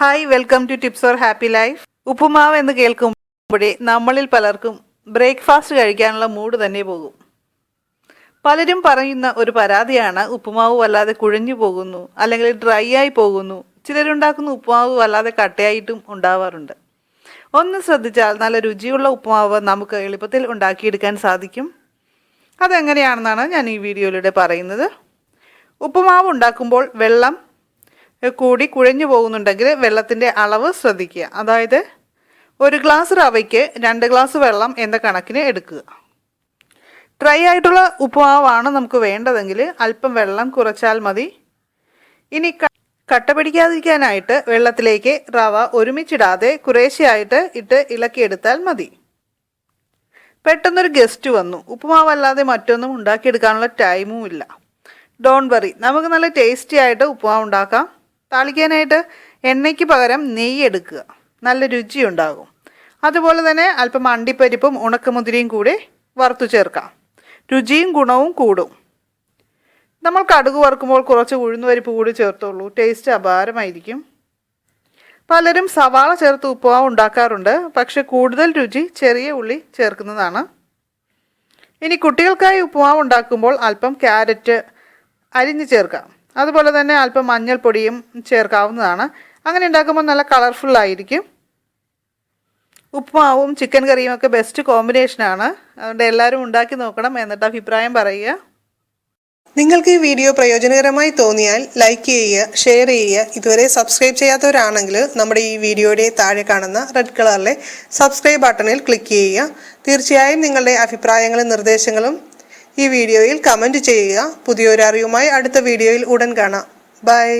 Hi welcome to tips for happy life ഉപ്പുമാവ് എന്ന് കേൾക്കുമ്പോഴേ നമ്മളിൽ പലർക്കും ബ്രേക്ക്ഫാസ്റ്റ് കഴിക്കാനുള്ള മൂഡ് തന്നെ പോകും. പലരും പറയുന്ന ഒരു പരാതിയാണ് ഉപ്പുമാവ് വല്ലാതെ കുഴഞ്ഞു പോകുന്നു അല്ലെങ്കിൽ ഡ്രൈ ആയി പോകുന്നു. ചിലരുണ്ടാക്കുന്ന ഉപ്പുമാവ് വല്ലാതെ കട്ടയായിട്ടും ഉണ്ടാവാറുണ്ട്. ഒന്ന് ശ്രദ്ധിച്ചാൽ നല്ല രുചിയുള്ള ഉപ്പുമാവ് നമുക്ക് എളുപ്പത്തിൽ ഉണ്ടാക്കിയെടുക്കാൻ സാധിക്കും. അതെങ്ങനെയാണെന്നാണ് ഞാൻ ഈ വീഡിയോയിലൂടെ പറയുന്നത്. ഉപ്പുമാവ് ഉണ്ടാക്കുമ്പോൾ വെള്ളം കൂടി കുഴഞ്ഞു പോകുന്നുണ്ടെങ്കിൽ വെള്ളത്തിന്റെ അളവ് ശ്രദ്ധിക്കുക. അതായത് ഒരു ഗ്ലാസ് റവയ്ക്ക് രണ്ട് ഗ്ലാസ് വെള്ളം എന്ന കണക്കിന് എടുക്കുക. ഡ്രൈ ആയിട്ടുള്ള ഉപ്പുമാവാണ് നമുക്ക് വേണ്ടതെങ്കിൽ അല്പം വെള്ളം കുറച്ചാൽ മതി. ഇനി കട്ട പിടിക്കാതിരിക്കാനായിട്ട് വെള്ളത്തിലേക്ക് റവ ഒരുമിച്ചിടാതെ കുറേശ്ശെയായിട്ട് ഇട്ട് ഇളക്കിയെടുത്താൽ മതി. പെട്ടെന്നൊരു ഗസ്റ്റ് വന്നു. ഉപ്പുമാവല്ലാതെ മറ്റൊന്നും ഉണ്ടാക്കിയെടുക്കാനുള്ള ടൈമും ഇല്ല. ഡോൺ വറി നമുക്ക് നല്ല ടേസ്റ്റി ആയിട്ട് ഉപ്പുമാവ് ഉണ്ടാക്കാം. താളിക്കാനായിട്ട് എണ്ണയ്ക്ക് പകരം നെയ്യ് എടുക്കുക. നല്ല രുചിയുണ്ടാകും. അതുപോലെ തന്നെ അല്പം അണ്ടിപ്പരിപ്പും ഉണക്കമുതിരിയും കൂടി വറുത്തു ചേർക്കാം. രുചിയും ഗുണവും കൂടും. നമ്മൾ കടുക് വറുക്കുമ്പോൾ കുറച്ച് ഉഴുന്നുപരിപ്പ് കൂടി ചേർത്തുള്ളൂ. ടേസ്റ്റ് അപാരമായിരിക്കും. പലരും സവാള ചേർത്ത് ഉപ്പുമാവ് ഉണ്ടാക്കാറുണ്ട്. പക്ഷെ കൂടുതൽ രുചി ചെറിയ ഉള്ളി ചേർക്കുന്നതാണ്. ഇനി കുട്ടികൾക്കായി ഉപ്പുമാവ് ഉണ്ടാക്കുമ്പോൾ അല്പം ക്യാരറ്റ് അരിഞ്ഞ് ചേർക്കാം. അതുപോലെ തന്നെ അല്പം മഞ്ഞൾപ്പൊടിയും ചേർക്കാവുന്നതാണ്. അങ്ങനെ ഉണ്ടാക്കുമ്പോൾ നല്ല കളർഫുൾ ആയിരിക്കും. ഉപ്പുമാവും ചിക്കൻ കറിയും ഒക്കെ ബെസ്റ്റ് കോമ്പിനേഷനാണ് അതുകൊണ്ട് എല്ലാവരും ഉണ്ടാക്കി നോക്കണം എന്നിട്ട് അഭിപ്രായം പറയുക. നിങ്ങൾക്ക് ഈ വീഡിയോ പ്രയോജനകരമായി തോന്നിയാൽ ലൈക്ക് ചെയ്യുക ഷെയർ ചെയ്യുക. ഇതുവരെ സബ്സ്ക്രൈബ് ചെയ്യാത്തവരാണെങ്കിൽ നമ്മുടെ ഈ വീഡിയോയുടെ താഴെ കാണുന്ന റെഡ് കളറിലെ സബ്സ്ക്രൈബ് ബട്ടണിൽ ക്ലിക്ക് ചെയ്യുക. തീർച്ചയായും നിങ്ങളുടെ അഭിപ്രായങ്ങളും നിർദ്ദേശങ്ങളും ഈ വീഡിയോയിൽ കമന്റ് ചെയ്യുക. പുതിയൊരു അറിവുമായി അടുത്ത വീഡിയോയിൽ ഉടൻ കാണാം. ബൈ.